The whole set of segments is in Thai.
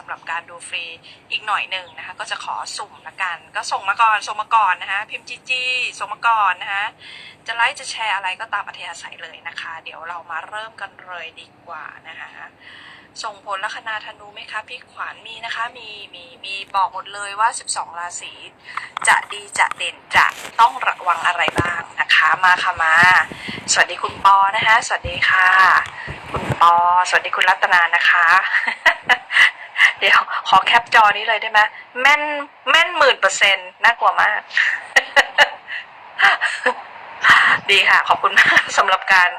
สำหรับการดูฟรีอีกหน่อยหนึ่งนะคะ ก็จะขอสุ่มละกัน ก็ส่งมาก่อนส่งมาก่อนนะคะพิมพ์จีจีส่งมาก่อนนะคะจะไลค์จะแชร์อะไรก็ตามอัธยาศัยเลยนะคะ เดี๋ยวเรามาเริ่มกันเลยดีกว่านะคะส่งผลลัคนาธนูไหมคะพี่ขวัญมีนะคะมีมีมีบอกหมดเลยว่า 12 ราศีจะดีจะเด่นจะต้องระวังอะไรบ้างนะคะมาค่ะมา สวัสดีคุณปอนะคะ สวัสดีค่ะ คุณปอ สวัสดีคุณรัตนานะคะ เดี๋ยวขอแคปจอนี้เลยได้ไหมแม่นแม่นหมื่นเปอร์เซ็นต์น่ากลัวมาก ดีค่ะ ขอบคุณมากสำหรับการ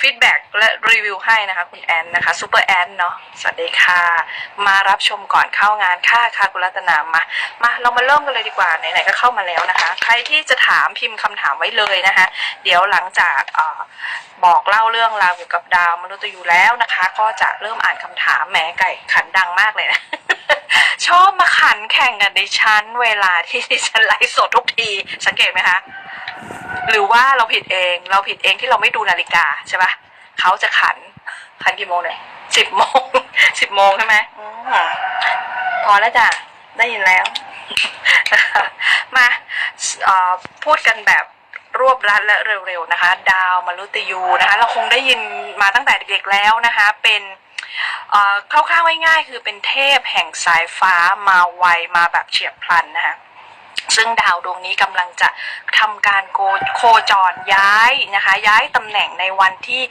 ฟีดแบ็กและรีวิวให้นะคะ คุณแอนนะคะซูเปอร์แอนเนาะสวัสดีค่ะ มารับชมก่อนเข้างานค่ะค่ะคุณรัตนามา มาเรามาเริ่มกันเลยดีกว่าไหนๆก็เข้ามาแล้วนะคะ ใครที่จะถามพิมพ์คำถามไว้เลยนะคะ เดี๋ยวหลังจากออบอกเล่าเรื่องราวเกี่ยวกับดาวมนุษย์ยูแล้วนะคะ ก็จะเริ่มอ่านคำถามแหมไก่ขันดังมากเลยนะ ชอบมาขันแข่งกับดิฉันเวลาที่ดิฉันไลฟ์สดทุกที สังเกตไหมคะ หรือว่าเราผิดเองเราผิดเองที่เราไม่ดูนาฬิกาใช่ปะเขาจะขัน ขันกี่โมงเนี่ยสิบโมงสิบโมงใช่ไหมอืมพอแล้วจ้ะได้ยินแล้ว มาเอ่อพูดกันแบบรวบรัดและเร็วๆนะคะ ดาวมรุตยูนะคะ เราคงได้ยินมาตั้งแต่เด็กๆแล้วนะคะ เป็นเอ่อ คร่าวๆง่ายๆคือเป็นเทพแห่งสายฟ้ามาไวมาแบบเฉียบพลันนะคะซึ่งดาวดวงนี้กำลังจะทำการโคโคจรย้ายนะคะย้ายตำแหน่งในวันที่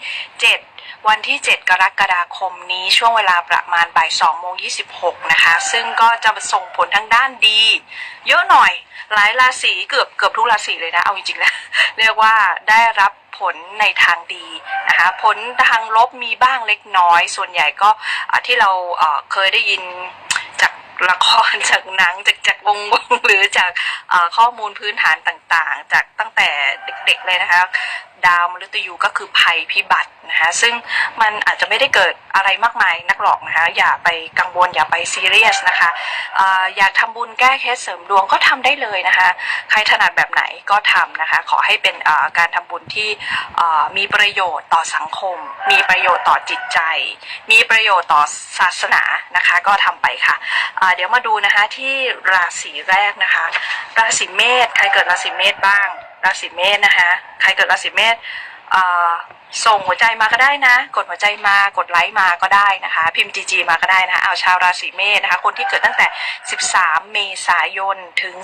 7 วันที่ 7 กรกฎาคมนี้ช่วงเวลาประมาณบ่าย2โมง26นะคะซึ่งก็จะส่งผลทางด้านดี เยอะหน่อยหลายราศีเกือบเกือบทุกราศีเลยนะเอาจริงๆนะเรียกว่าได้รับ ผลในทางดีนะคะผลทางลบมีบ้างเล็กน้อย ส่วนใหญ่ก็ที่เราเคยได้ยินจากละครจากหนังจากจากวงวงหรือจากข้อมูลพื้นฐานต่างๆ จากตั้งแต่เด็กๆเลยนะคะดาวมฤตยูก็คือภัยพิบัตินะคะซึ่งมันอาจจะไม่ได้เกิดอะไรมากมายนักหรอกนะคะอย่าไปกังวลอย่าไปซีเรียสนะคะออยากทำบุญแก้เคสเสริมดวงก็ทำได้เลยนะคะใครถนัดแบบไหนก็ทำนะคะขอให้เป็นการทำบุญที่มีประโยชน์ต่อสังคม มีประโยชน์ต่อจิตใจ มีประโยชน์ต่อศาสนานะคะก็ทำไปค่ะเดี๋ยวมาดูนะคะที่ราศีแรกนะคะราศีเมษใครเกิดราศีเมษบ้าง ราศีเมษนะคะ ใครเกิดราศีเมษส่งหัวใจมาก็ได้นะ กดหัวใจมากดไลค์มาก็ได้นะคะ พิมพ์จีจีมาก็ได้นะคะเอาชาวราศีเมษนะคะ คนที่เกิดตั้งแต่ 13 เมษายนถึง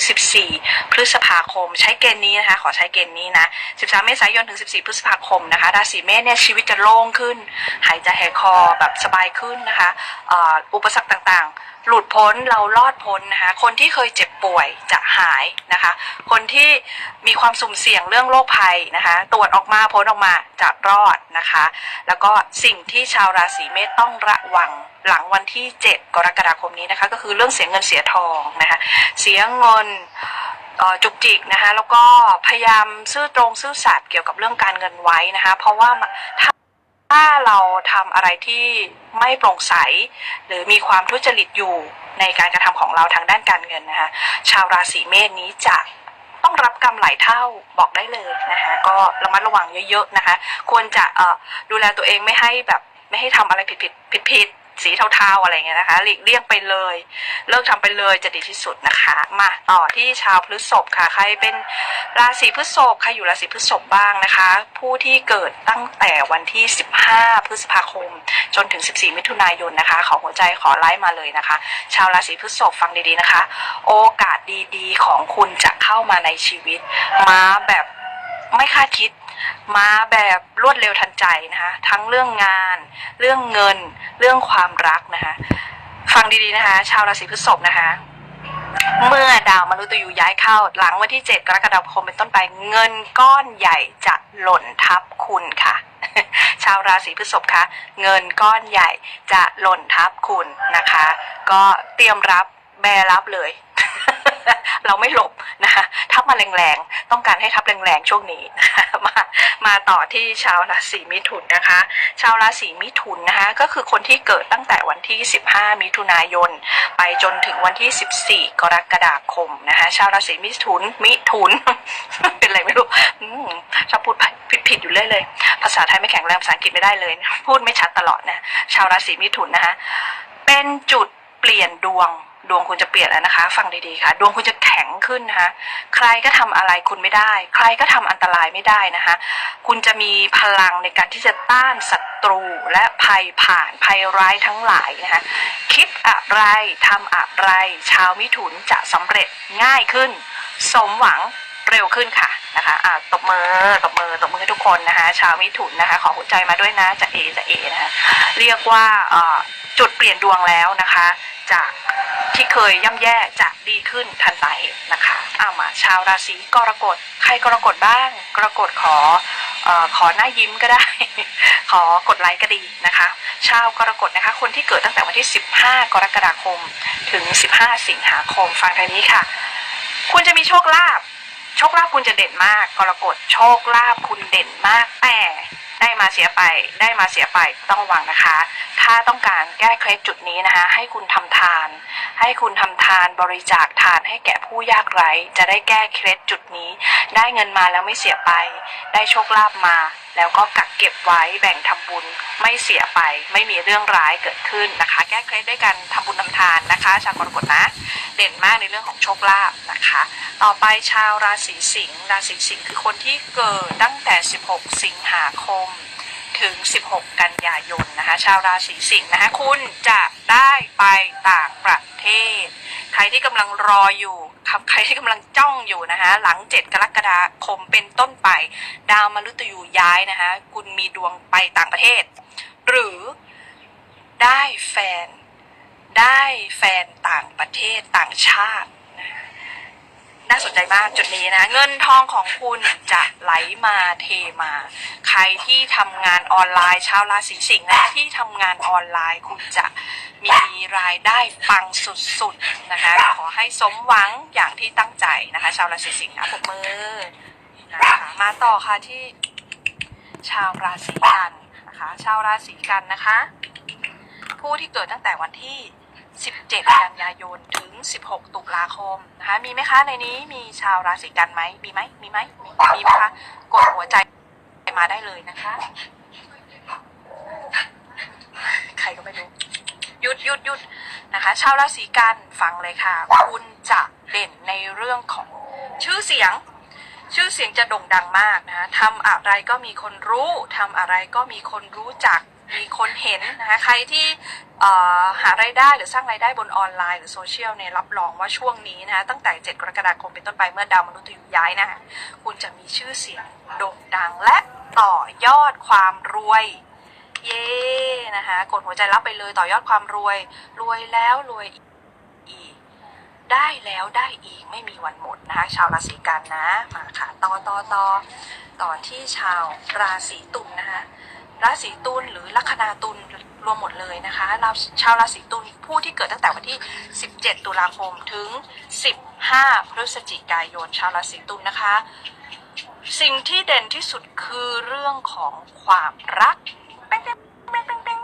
14 พฤษภาคม ใช้เกณฑ์นี้นะคะ ขอใช้เกณฑ์นี้นะ 13 เมษายนถึง 14 พฤษภาคมนะคะ ราศีเมษเนี่ยชีวิตจะโล่งขึ้น หายใจหายคอแบบสบายขึ้นนะคะอุปสรรคต่างๆ หลุดพ้นเรารอดพ้นนะคะ คนที่เคยเจ็บป่วยจะหายนะคะ คนที่มีความสุ่มเสี่ยงเรื่องโรคภัยนะคะ ตรวจออกมาพ้นออกมาจะรอดนะคะ แล้วก็สิ่งที่ชาวราศีเมษต้องระวังหลังวันที่ 7 กรกฎาคมนี้นะคะ ก็คือเรื่องเสียเงินเสียทองนะคะ เสียเงินจุกจิกนะคะ แล้วก็พยายามซื่อตรงซื่อสัตย์เกี่ยวกับเรื่องการเงินไว้นะคะ เพราะว่าถ้า้าเราทำอะไรที่ไม่โปร่งใส หรือมีความทุจริตอยู่ในการกระทำของเราทางด้านการเงินนะคะชาวราศีเมษนี้จะ ต้องรับกรรมหลายเท่าบอกได้เลยนะคะก็ระมัดระวังเยอะๆนะคะ ควรจะดูแลตัวเองไม่ให้แบบไม่ให้ทำอะไรผิดผิดผิดผิดๆ สีเทาๆอะไรเงี้ยนะคะหลีกเลี่ยงไปเลย เลิกทำไปเลยจะดีที่สุดนะคะ มาต่อที่ชาวพฤษภค่ะ ใครเป็นราศีพฤษภใครอยู่ราศีพฤษภบ้างนะคะ ผู้ที่เกิดตั้งแต่วันที่ 15 พฤษภาคม จนถึง 14 มิถุนายนนะคะ ขอหัวใจขอไลค์มาเลยนะคะ ชาวราศีพฤษภฟังดีๆนะคะ โอกาสดีๆ ของคุณจะเข้ามาในชีวิต มาแบบไม่คาดคิด มาแบบรวดเร็วทันใจนะคะ ทั้งเรื่องงาน เรื่องเงิน เรื่องความรักนะคะ ฟังดีๆนะคะ ชาวราศีพฤษภนะคะ เมื่อดาวมฤตยูย้ายเข้า หลังวันที่ 7 กรกฎาคมเป็นต้นไป เงินก้อนใหญ่จะหล่นทับคุณค่ะ ชาวราศีพฤษภคะ เงินก้อนใหญ่จะหล่นทับคุณนะคะ ก็เตรียมรับแบรับเลย เราไม่หลบนะคะทับมาแรงๆ ต้องการให้ทับแรงๆ ช่วงนี้นะคะมามาต่อที่ชาวราศีมิถุนนะคะ ชาวราศีมิถุนนะคะก็คือคนที่เกิดตั้งแต่วันที่ 15 มิถุนายน ไปจนถึงวันที่ 14 กรกฎาคมนะคะชาวราศีมิถุนมิถุน เป็นอะไรไม่รู้ชอบพูดผิดผิดอยู่เรื่อยเลยภาษาไทยไม่แข็งแรงภาษาอังกฤษไม่ได้เลย พูดไม่ชัดตลอดนะชาวราศีมิถุนนะคะเป็นจุดเปลี่ยนดวง ดวงคุณจะเปลี่ยนแล้วนะคะ ฟังดีๆค่ะ ดวงคุณจะแข็งขึ้นนะคะ ใครก็ทำอะไรคุณไม่ได้ ใครก็ทำอันตรายไม่ได้นะคะ คุณจะมีพลังในการที่จะต้านศัตรูและภัยผ่านภัยร้ายทั้งหลายนะคะ คิดอะไรทำอะไร ชาวมิถุนจะสำเร็จง่ายขึ้น สมหวังเร็วขึ้นค่ะนะคะอะตบมือตบมือตบมือทุกคนนะคะ ชาวมิถุนนะคะ ขอหัวใจมาด้วยนะจะเอจะเอนะคะ เรียกว่าอ่อ จุดเปลี่ยนดวงแล้วนะคะ จากที่เคยย่ำแย่จะดีขึ้นทันตาเห็นนะคะเอามาชาวราศีกรกฎใครกรกฎบ้าง กรกฎขออขอหน้ายิ้มก็ได้ ขอกดไลค์ก็ดีนะคะ ชาวกรกฎนะคะ คนที่เกิดตั้งแต่วันที่ 15 กรกฎาคม ถึง 15 สิงหาคมฟังทางนี้ค่ะ คุณจะมีโชคลาภโชคลาภคุณจะเด่นมาก กรกฎโชคลาภคุณเด่นมากแต่ ได้มาเสียไป ได้มาเสียไปต้องระวังนะคะ ถ้าต้องการแก้เคล็ดจุดนี้นะคะ ให้คุณทำทาน ให้คุณทำทานบริจาคทานให้แก่ผู้ยากไร้ จะได้แก้เคล็ดจุดนี้ ได้เงินมาแล้วไม่เสียไป ได้โชคลาภมา แล้วก็กักเก็บไว้แบ่งทำบุญไม่เสียไป ไม่มีเรื่องร้ายเกิดขึ้นนะคะ แก้เคล็ดด้วยการทำบุญทำทานนะคะ ชาวกรกฎนะ เด่นมากในเรื่องของโชคลาภนะคะ ต่อไปชาวราศีสิงห์ราศีสิงห์คือคนที่เกิดตั้งแต่ 16 สิงหาคมถึง 16 กันยายนนะคะ ชาวราศีสิงห์นะคะ คุณจะได้ไปต่างประเทศ ใครที่กำลังรออยู่ครับใครที่กำลังจ้องอยู่นะคะหลัง 7 กรกฎาคมเป็นต้นไป ดาวมฤตยูย้ายนะคะคุณมีดวงไปต่างประเทศ หรือได้แฟน ได้แฟนต่างประเทศต่างชาตินะคะ น่าสนใจมากจุดนี้นะ เงินทองของคุณจะไหลมาเทมา ใครที่ทำงานออนไลน์ชาวราศีสิงห์นะที่ทำงานออนไลน์คุณจะมีรายได้ปังสุดๆนะคะ ขอให้สมหวังอย่างที่ตั้งใจนะคะ ชาวราศีสิงห์นะปรบมือนะคะมาต่อค่ะที่ชาวราศีกันนะคะ ชาวราศีกันนะคะ ผู้ที่เกิดตั้งแต่วันที่ 17 กันยายนถึง 16 ตุลาคมนะคะมีไหมคะในนี้มีชาวราศีกันไหมมีไหมมีไหมมีมีไหมคะกดหัวใจมาได้เลยนะคะ ใครก็ไม่รู้หยุดหยุดหยุดนะคะ ชาวราศีกันฟังเลยค่ะ คุณจะเด่นในเรื่องของชื่อเสียง ชื่อเสียงจะโด่งดังมากนะะทำอะไรก็มีคนรู้ทำอะไรก็มีคนรู้จัก มีคนเห็นนะคะใครที่หารายได้หรือสร้างรายได้บนออนไลน์หรือโซเชียลเนี่ยรับรองว่าช่วงนี้นะคะตั้งแต่ 7 กรกฎาคมเป็นต้นไปเมื่อดาวมนุษย์ยูย้ายนะคะคุณจะมีชื่อเสียงโด่งดังและต่อยอดความรวยเย้นะคะกดหัวใจรับไปเลยต่อยอดความรวย รวยแล้วรวยอีก ได้แล้วได้อีกไม่มีวันหมดนะคะชาวราศีกันนะมาค่ะต่อต่อต่อต่อที่ชาวราศีตุลนะคะ ราศีตุลหรือลัคนาตุลรวมหมดเลยนะคะเราชาวราศีตุลผู้ที่เกิดตั้งแต่วันที่ 17 ตุลาคมถึง 15 พฤศจิกายน ชาวราศีตุลนะคะ สิ่งที่เด่นที่สุดคือเรื่องของความรักแป้งแป้งแป้งแป้ง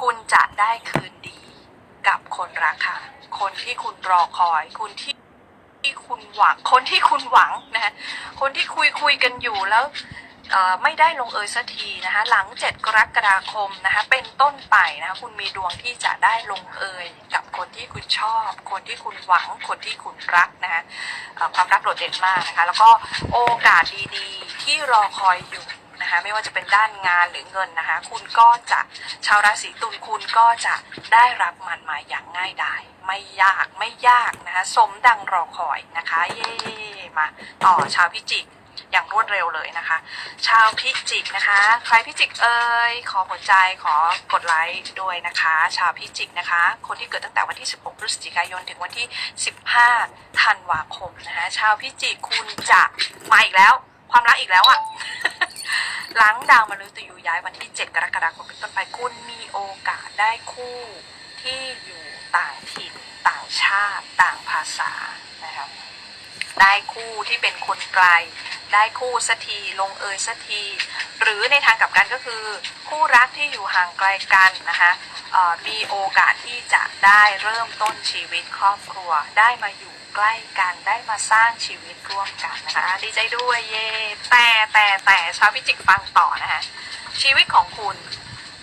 คุณจะได้คืนดีกับคนรักค่ะ คนที่คุณรอคอยคุณที่ที่คุณหวังคนที่คุณหวังนะคนที่คุยคุยกันอยู่แล้ว ไม่ได้ลงเอยสักทีนะคะหลัง 7 กรกฎาคมนะคะเป็นต้นไปนะคะคุณมีดวงที่จะได้ลงเอยกับคนที่คุณชอบ คนที่คุณหวังคนที่คุณรักนะคะความรักโดดเด่นมากนะคะแล้วก็โอกาสดีๆ ที่รอคอยอยู่นะคะไม่ว่าจะเป็นด้านงานหรือเงินนะคะคุณก็จะชาวราศีตุลคุณก็จะได้รับมันมาอย่างง่ายดายไม่ยากไม่ยากนะคะสมดังรอคอยนะคะเย่มาต่อชาวพิจิก อย่างรวดเร็วเลยนะคะ ชาวพิจิกนะคะ ใครพิจิกเอ่ยขอหัวใจขอกดไลค์ด้วยนะคะ ชาวพิจิกนะคะ คนที่เกิดตั้งแต่วันที่ 16 พฤศจิกายนถึงวันที่ 15 ธันวาคมนะคะ ชาวพิจิกคุณจะมาอีกแล้ว ความรักอีกแล้วอะ่ะหลังดาวมฤตยูย้ายวันที่ 7 กรกฎาคมเป็นต้นไปคุณมีโอกาสได้คู่ที่อยู่ต่างถิ่นต่างชาติ ต่างภาษานะครับได้คู่ที่เป็นคนไกล ได้คู่สักทีลงเอยสักที หรือในทางกลับกันก็คือ คู่รักที่อยู่ห่างไกลกันนะคะมีโอกาสที่จะได้เริ่มต้นชีวิตครอบครัว ได้มาอยู่ใกล้กันได้มาสร้างชีวิตร่วมกันนะคะดีใจด้วยเย่แต่แต่แต่ชาวพิจิกฟังต่อนะคะชีวิตของคุณ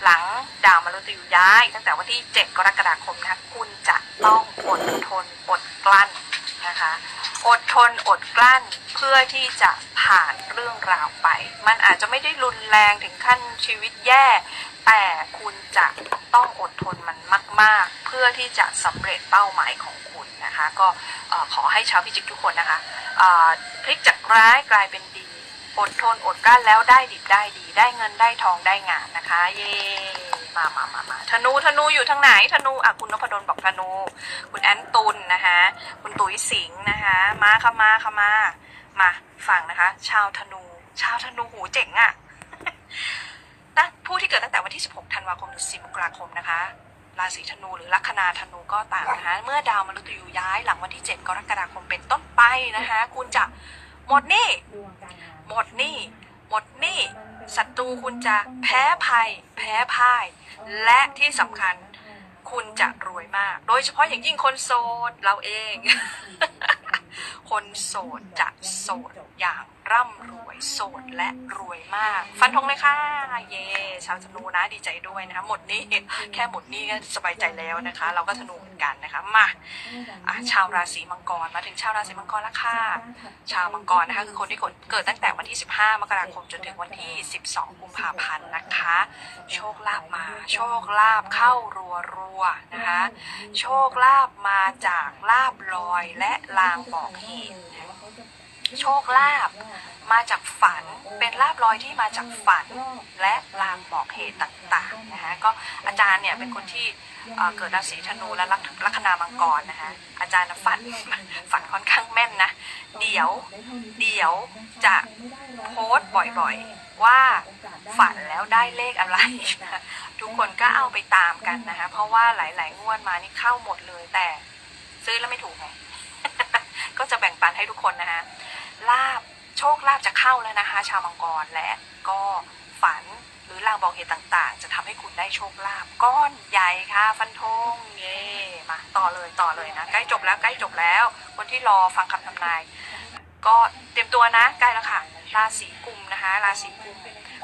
หลังดาวมฤตยูย้าย ตั้งแต่วันที่ 7 กรกฎาคมนะคะคุณจะต้องอดทนอดกลั้นนะคะ อดทนอดกลั้นเพื่อที่จะผ่านเรื่องราวไป มันอาจจะไม่ได้รุนแรงถึงขั้นชีวิตแย่ แต่คุณจะต้องอดทนมันมาก ๆ เพื่อที่จะสำเร็จเป้าหมายของคุณนะคะ ก็ขอให้ชาวพิจิกทุกคนนะคะพลิกจากร้ายกลายเป็นดี อดทนอดกลั้นแล้วได้ดิบได้ดี ได้เงินได้ทองได้งานนะคะ เย่มามามามาธนูธนูอยู่ทางไหนธนูอะคุณนพดลบอกธนู คุณแอนตุลนะคะ คุณตุ๋ยสิงห์นะคะ มาค่ะมาค่ะมามาฟังนะคะ ชาวธนู ชาวธนูหูเจ๋งอะ่ะนะผู้ที่เกิดตั้งแต่วันที่ 16 ธันวาคมถึง10มกราคมนะคะราศีธนูหรือลัคนาธนูก็ต่ามนะคะ เมื่อดาวมฤตยูย้ายหลังวันที่ 7 กรกฎาคมเป็นต้นไปนะคะ คุณจะหมดนี้ หมดหนี้หมดหนี้ศัตรูคุณจะแพ้ภัย แพ้พ่าย และที่สำคัญคุณจะรวยมาก โดยเฉพาะอย่างยิ่งคนโสดเราเอง คนโสดจะโสดอย่าง ร่ำรวยโสดและรวยมาก ฟันธงเลยค่ะ เย่ชาวธนูนะดีใจด้วยนะคะหมดนี้แค่หมดนี้ก็สบายใจแล้วนะคะ เราก็ธนูเหมือนกันนะคะมาะชาวราศีมังกรมาถึงชาวราศีมังกรแล้วค่ะชาวมังกรนะคะคือคนที่เกิดตั้งแต่วันที่ 15 มกราคมจนถึงวันที่ 12 กุมภาพันธ์นะคะ โชคลาภมา โชคลาภเข้ารัวรัวนะคะ โชคลาภมาจากลาบลอยและลางบอกเหตุโชคลาภ มาจากฝันเป็นลาบลอยที่มาจากฝันและลางบอกเหตุต่างๆนะคะก็อาจารย์เนี่ยเป็นคนที่เเกิดราศีธนูและลัคลัคนามังกรนะคะอาจารย์ฝันฝันค่อนข้างแม่นนะเดี๋ยวเดี๋ยวจะโพสต์บ่อยๆ ว่าฝันแล้วได้เลขอะไร ทุกคนก็เอาไปตามกันนะคะเพราะว่าหลายๆงวดมานี่เข้าหมดเลยแต่ซื้อแล้วไม่ถูกไงก็จะแบ่งปันให้ทุกคนนะคะลาบ โชคลาบจะเข้าแล้วนะคะ ชาวมังกรและก็ฝันหรือลางบอกเหตุต่างๆ จะทำให้คุณได้โชคลาภก้อนใหญ่ค่ะ ฟันธงเย่มาต่อเลยต่อเลยนะ ใกล้จบแล้วใกล้จบแล้ว คนที่รอฟังคำทำนาย ก็เตรียมตัวนะใกล้แล้วค่ะ ราศีกุมนะคะ ราศีกุม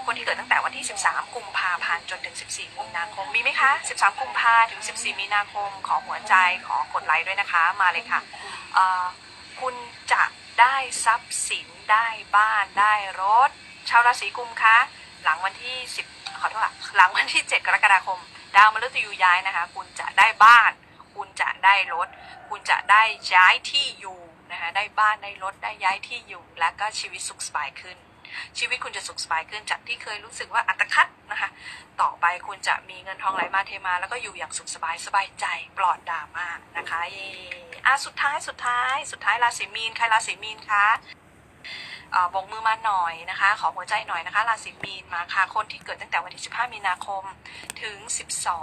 คนที่เกิดตั้งแต่วันที่ 13 กุมภาพันธ์จนถึง 14 มีนาคม มีไหมคะ 13 กุมภาถึง 14 มีนาคม ขอหัวใจ ขอกดไลค์ด้วยนะคะ มาเลยค่ะ คุณจะได้ทรัพย์สิน ได้บ้านได้รถ ชาวราศีกุมคะหลังวันที่ 10 ขอโทษค่ะหลังวันที่ 7 กรกฎาคม ดาวมฤตยูย้ายนะคะ คุณจะได้บ้าน คุณจะได้รถ คุณจะได้ย้ายที่อยู่นะคะได้บ้านได้รถได้ย้ายที่อยู่ และก็ชีวิตสุขสบายขึ้น ชีวิตคุณจะสุขสบายขึ้นจากที่เคยรู้สึกว่าอัตคัดนะคะ ต่อไปคุณจะมีเงินทองไหลมาเทมา แล้วก็อยู่อย่างสุขสบายสบายใจปลอดดราม่านะคะเย่อะสุดท้ายสุดท้าย สุดท้ายราศีมีนใครราศีมีนคะ บงมือมาหน่อยนะคะ ขอหัวใจหน่อยนะคะ ราศีมีนมาค่ะ คนที่เกิดตั้งแต่วันที่ 15 มีนาคมถึง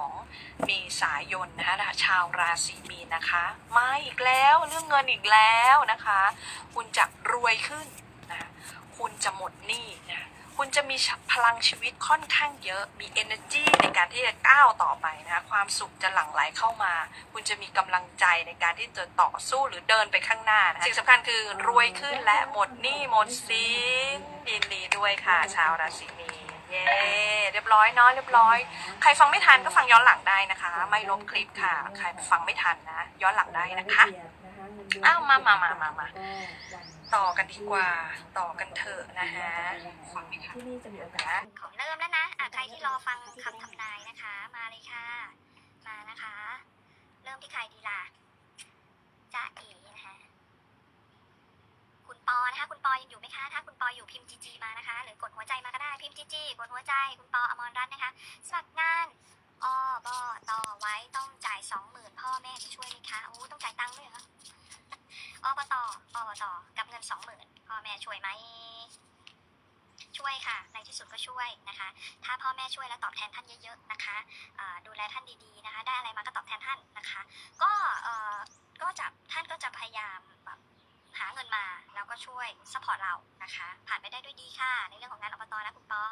12 เมษายนนะคะ ชาวราศีมีนนะคะ มาอีกแล้วเรื่องเงินอีกแล้วนะคะ คุณจะรวยขึ้นนะ คุณจะหมดหนี้นะ คุณจะมีพลังชีวิตค่อนข้างเยอะ มี energy ในการที่จะก้าวต่อไปนะคะความสุขจะหลั่งไหลเข้ามา คุณจะมีกำลังใจในการที่จะต่อสู้หรือเดินไปข้างหน้านะสิ่งสำคัญคือรวยขึ้นและหมดหนี้หมดสินยินดีด้วยค่ะ ชาวราศีมีนเย้เรียบร้อยเนาะเรียบร้อย ใครฟังไม่ทันก็ฟังย้อนหลังได้นะคะ ไม่ลบคลิปค่ะ ใครฟังไม่ทันนะ ย้อนหลังได้นะคะ อ้าวมามามามามาต่อกันดีกว่า ต่อกันเถอะนะคะฟังไม่ทันที่นี่จะมีโอกาสของเริ่มแล้วนะอะใครที่รอฟังคำทำนายนะคะ มาเลยค่ะ มานะคะ เริ่มที่ใครดีล่ะจ้าเอ๋นะคะคุณปอนะคะ คุณปอยังอยู่ไหมคะ ถ้าคุณปออยู่พิมพ์จีจีมานะคะ หรือกดหัวใจมาก็ได้พิมพ์จีจีกดหัวใจ คุณปออมรรัตน์นะคะสมัครงานอบตไว้ต้องจ่ายสองหมื่นพ่อแม่จะช่วยไหมคะโอ้ต้องจ่ายตังค์ด้วยเหรอ อบตอบตกับเงินสองหมื่นพ่อแม่ช่วยไหม ช่วยค่ะ ในที่สุดก็ช่วยนะคะ ถ้าพ่อแม่ช่วยแล้วตอบแทนท่านเยอะๆนะคะดูแลท่านดีๆนะคะ ได้อะไรมาก็ตอบแทนท่านนะคะ ก็ก็จะท่านก็จะพยายามแบบหาเงินมาแล้วก็ช่วยสปอร์ตเรานะคะ ผ่านไปได้ด้วยดีค่ะ ในเรื่องของงานอบตและคุณปอ